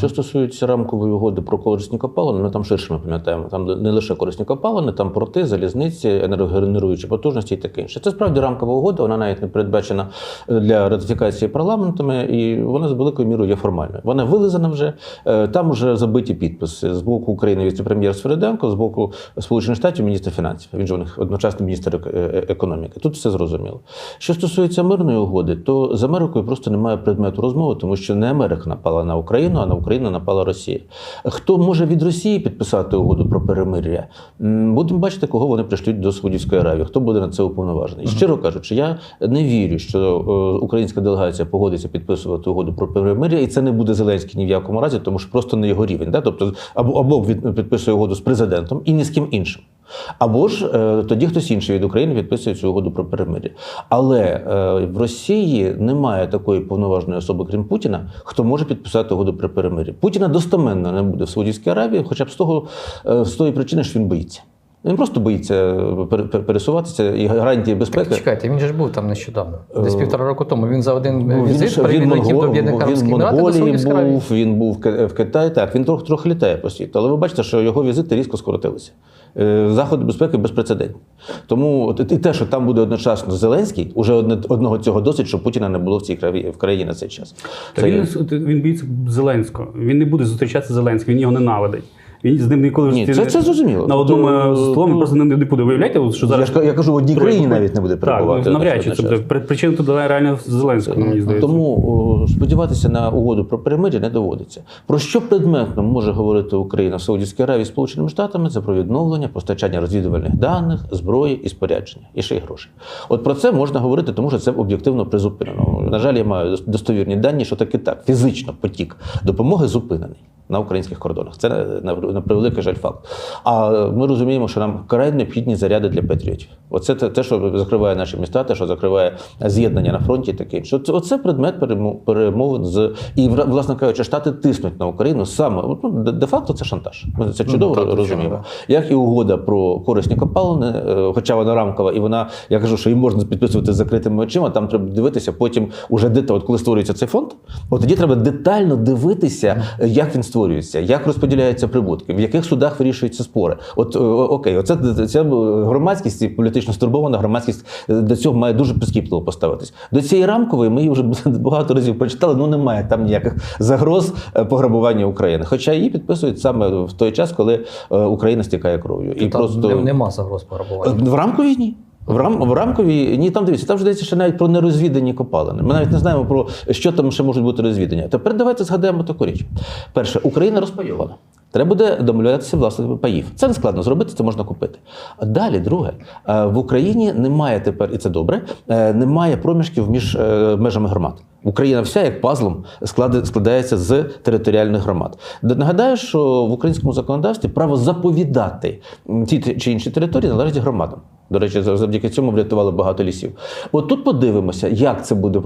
Що стосується рамкової угоди про корисні копалини, ми там ширше ми пам'ятаємо. Там не лише корисні копалини, там порти, залізниці, енергогенеруючі потужності і таке інше. Це справді рамкова угода, вона навіть не передбачена для ратифікації парламентами, і вона з великою мірою є формальною. Вона вилизана вже. Е, Там вже забиті підписи з боку України віце-прем'єр Свериденко, з боку Сполучених Штатів міністр фінансів. Він же у них одночасно міністр е- економіки. Тут все зрозуміло. Що стосується мирної угоди, то з Америкою просто немає предмету розмови, тому що не Америка напала на Україну, а на Україну напала Росія. Хто може від Росії підписати угоду про перемир'я? Будемо бачити, кого вони прийшлють до Саудівської Аравії. Хто буде на це уповноважений? Щиро кажучи, я не вірю, що е, українська делегація погодиться підписувати угоду про перемир'я, і це не буде Зеленський ні в якому разі, тому що просто не його рівень. Да? Тобто або, або від- підписує угоду з президентом і ні з ким іншим. Або ж е, тоді хтось інший від України підписує цю угоду про перемир'я. Але е, в Росії немає такої повноважної особи, крім Путіна, хто може підписати угоду про перемир'я. Путіна достоменно не буде в Саудівській Аравії, хоча б з того е, з тої причини, що він боїться. Він просто боїться е, пере- пере- пересуватися і гарантії безпеки. Чекайте, він же ж був там нещодавно, десь півтора року тому. Він за один Ну, візит ще- прилетів Монго- до він в Монголії був, він був в в Китаї. Так, він трохи трохи літає по світу. Але ви бачите, що його візити різко скоротилися. Е, Заходи безпеки безпрецедентні. Тому і те, що там буде одночасно Зеленський, уже одне- одного цього досить, щоб Путіна не було в цій в країні на цей час. Це він, він боїться Зеленського. Він не буде зустрічатися з Зеленським, він його ненавидить. Він з ним ніколи Ні, це- це зрозуміло. На одному Тобто, столі ну, просто не, не буде. Виявляєте, що я, зараз ж, я кажу, в одній країні навіть не буде перебувати. ну, навряд чи буде. Причина тут реально в Зеленському, мені здається. Тому сподіватися на угоду про перемир'я не доводиться. Про що предметно може говорити Україна в Саудівській Аравії з Сполученими Штатами? Це про відновлення, постачання розвідувальних даних, зброї і спорядження, і ще й грошей. От про це можна говорити, тому що це об'єктивно призупинено. На жаль, я маю достовірні дані, що таки так. Фізично потік допомоги зупинений. На українських кордонах це на, превеликий жаль факт. А ми розуміємо, що нам край необхідні заряди для патріотів. Оце те, те, що закриває наші міста, те, що закриває з'єднання на фронті, таке інше. Оце, оце предмет перемовин з і власне кажучи, штати тиснуть на Україну саме. Ну, де- де-факто це шантаж. Ми це чудово так, звичайно, розуміємо. Як і угода про корисні копалини, е, хоча вона рамкова, і вона, я кажу, що її можна підписувати з закритими очима. Там треба дивитися. Потім уже дета, от коли створюється цей фонд, от тоді треба детально дивитися, як він створюється, як розподіляються прибутки, в яких судах вирішуються спори. От е, окей, оце ця громадськість і політично стурбована громадськість е, до цього має дуже прискіпливо поставитись. До цієї рамкової ми її вже багато разів прочитали. Ну немає там ніяких загроз е, пограбування України. Хоча її підписують саме в той час, коли Україна стікає кров'ю. І Там просто не- нема загроз пограбування. в рамковій ні. В, рам, в рамковій ні, там дивіться, там ж здається, ще навіть про нерозвідані копалини. Ми навіть не знаємо про що там ще можуть бути розвідані. Тепер давайте згадаємо таку річ. Перше, Україна розпайована. Треба буде домовлятися власниками паїв. Це не складно зробити, це можна купити. А далі, друге, е, в Україні немає тепер, і це добре, е, немає проміжків між е, межами громад. Україна вся як пазлом складається з територіальних громад. Нагадаю, що в українському законодавстві право заповідати ті чи інші території належить громадам. До речі, за- завдяки цьому врятували багато лісів. От тут подивимося, як це буде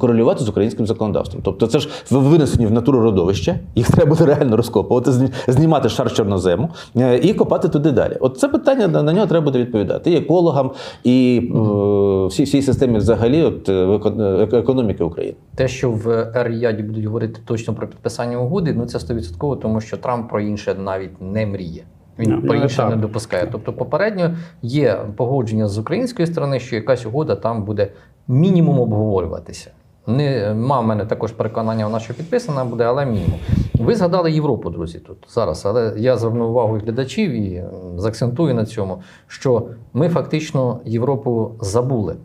корелювати з українським законодавством. Тобто, це ж винесені в натуру родовища, їх треба буде реально розкопувати, зні- знімати шар чорнозему е, і копати туди далі. От це питання на нього треба буде відповідати і екологам, і е, всій всій системі взагалі от, е, економіки України. Те, що в Ер-Ріаді будуть говорити точно про підписання угоди, ну це 100%, тому що Трамп про інше навіть не мріє. Він про ну, інше не допускає. Тобто, попередньо є погодження з української сторони, що якась угода там буде мінімум обговорюватися. Не мав мене також переконання, вона що підписана буде, але мінімум. Ви згадали Європу, друзі, тут зараз. Але я зверну увагу і глядачів і заакцентую на цьому, що ми фактично Європу забули.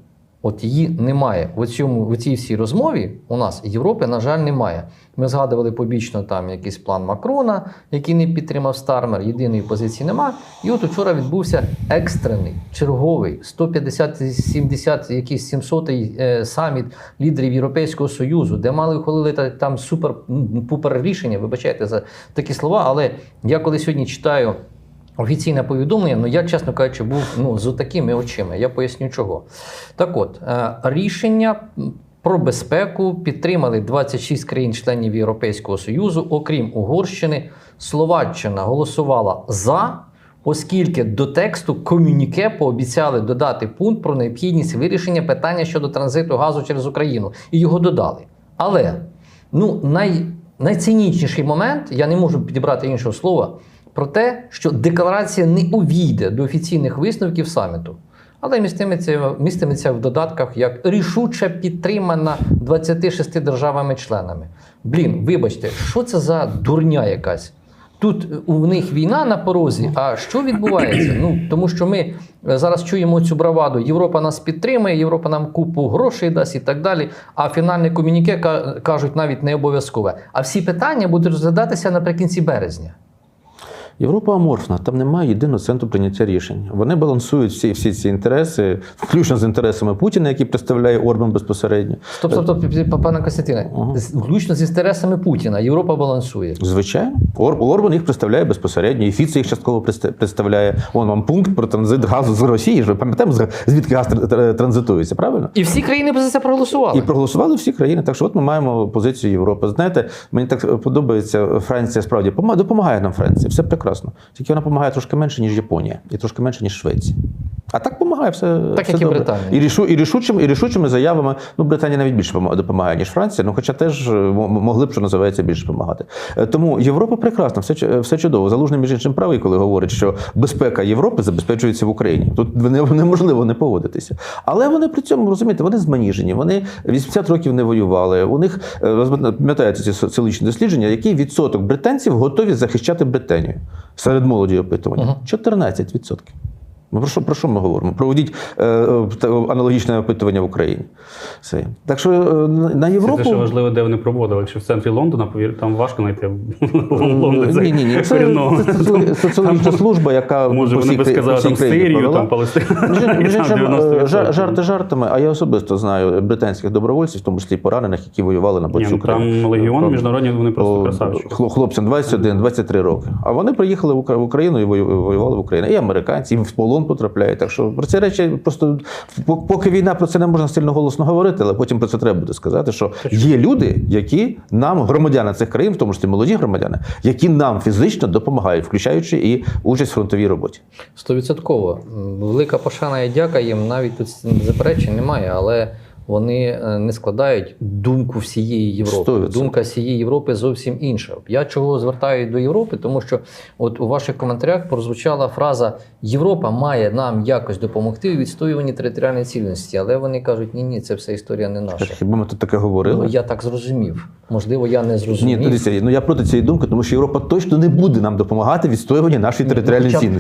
От її немає. В цьому в цій всій розмові у нас Європи, на жаль, немає. Ми згадували побічно там якийсь план Макрона, який не підтримав Стармер. Єдиної позиції нема. І от учора відбувся екстрений, черговий 150-70, якийсь 700 е, саміт лідерів Європейського союзу, де мали ухвалили та- там супер-пупер рішення. Вибачайте за такі слова. Але я коли сьогодні читаю. Офіційне повідомлення, ну я, чесно кажучи, був ну, з такими очима. Я поясню чого. Так от, е, рішення про безпеку підтримали 26 країн-членів Європейського Союзу, окрім Угорщини. Словаччина голосувала за, оскільки до тексту комюніке пообіцяли додати пункт про необхідність вирішення питання щодо транзиту газу через Україну. І його додали. Але ну, най найцинічніший момент, я не можу підібрати іншого слова, про те, що декларація не увійде до офіційних висновків саміту. Але містиметься, містиметься в додатках як рішуче підтримана 26 державами-членами. Блін, вибачте, що це за дурня якась? Тут е, у них війна на порозі. А що відбувається? Ну тому що ми е, зараз чуємо цю браваду. Європа нас підтримує, Європа нам купу грошей дасть і так далі. А фінальне комюніке кажуть навіть не обов'язкове. А всі питання будуть розглядатися наприкінці березня. Європа аморфна, там немає єдиного центру прийняття рішень. Вони балансують всі, всі ці інтереси, включно з інтересами Путіна, який представляє Орбан безпосередньо. Стоп, стоп, пане Костянтине, з- включно з інтересами Путіна, Європа балансує. Звичайно, Ор- Орбан їх представляє безпосередньо, і Фіце їх частково представляє. Вон вам пункт про транзит газу з Росії. ж Ви пам'ятаємо, звідки газ тр- тр- транзитується, правильно? І всі країни за це проголосували. І проголосували всі країни. Так що от ми маємо позицію Європи. Знаєте, мені так подобається Франція справді пома- допомагає нам Франція. Все прекрасно. Тільки вона допомагає трошки менше, ніж Японія, і трошки менше, ніж Швеція. А так допомагає все. Так, все як і. Британія. І, рішу, і, рішучими, і рішучими заявами. Ну, Британія навіть більше допомагає, ніж Франція, ну хоча теж е, могли б, що називається, більше допомагати. Е, Тому Європа прекрасна, все, все чудово. Залужний між іншим правий, коли говорить, що безпека Європи забезпечується в Україні. Тут не- неможливо не погодитися. Але вони при цьому розумієте, вони зманіжені. Вони 80 років не воювали. У них е, пам'ятаєте ці соціологічні дослідження, який відсоток британців готові захищати Британію серед молоді опитування? 14%. Ми про що, про що ми говоримо? Проведіть е, е, аналогічне опитування в Україні. Все. Так що е, на Це Європу. те, що важливо, де вони проводили. Якщо в центрі Лондона, повір, там важко знайти Е, Ні, ні, ні. Це, корінного. це соціологічна- служба, яка Може, вони би сказали там Сирію, провела. там Палестину. Між- Між Там іншим, 90%. е, жар- жарти жартами, а я особисто знаю британських добровольців, в тому числі поранених, які воювали на боці ну, України. Там легіон міжнародні, вони просто красавчики. Хлопцям 21-23 роки. А вони приїхали в Україну і воювали в Україну. І американці, і в полон потрапляють. Так що про ці речі просто поки війна про це не можна сильно голосно говорити, але потім про це треба буде сказати, що є люди, які нам, громадяни цих країн, в тому числі молоді громадяни, які нам фізично допомагають, включаючи і участь в фронтовій роботі. Стовідсотково. Велика пошана і дяка їм навіть тут заперечень немає, але вони е, не складають думку всієї Європи. 100%. Думка всієї Європи зовсім інша. Я чого звертаю до Європи, тому що от у ваших коментарях прозвучала фраза Європа має нам якось допомогти у відстоюванні територіальної цілісності, але вони кажуть, ні, ні, це все історія не наша. Хіба ми тут таке Ну, говорили? я так зрозумів. Можливо, я не зрозумів. Ні, дивіться, ну я проти цієї думки, тому що Європа точно не буде нам допомагати відстоюванні нашої Ні, ну, територіальної цінності.